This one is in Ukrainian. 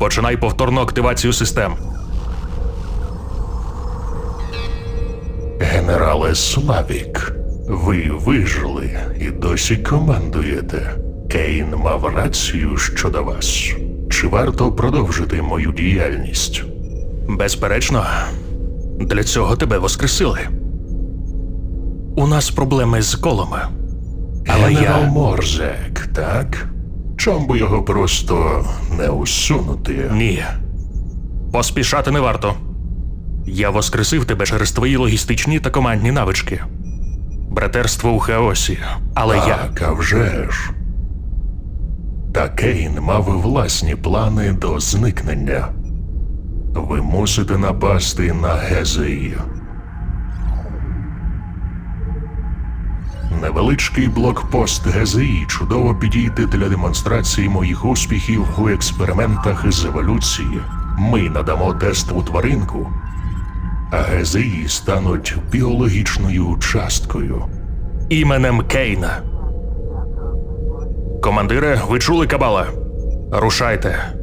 Починай повторну активацію систем. Генерале Славік, ви вижили і досі командуєте. Кейн мав рацію щодо вас. Чи варто продовжити мою діяльність? Безперечно, для цього тебе воскресили. У нас проблеми з колом. Але Генерал я. Морзек, так? Чом би його просто не усунути? Ні. Поспішати не варто. Я воскресив тебе через твої логістичні та командні навички. Братерство у хаосі. Але я. Так, а вже ж. Та Кейн мав власні плани до зникнення. Ви мусите напасти на Гезеї. Невеличкий блокпост ГЗІ чудово підійде для демонстрації моїх успіхів у експериментах з еволюції. Ми надамо тест у тваринку, а ГЗІ стануть біологічною часткою. Іменем Кейна. Командире, ви чули кабала? Рушайте.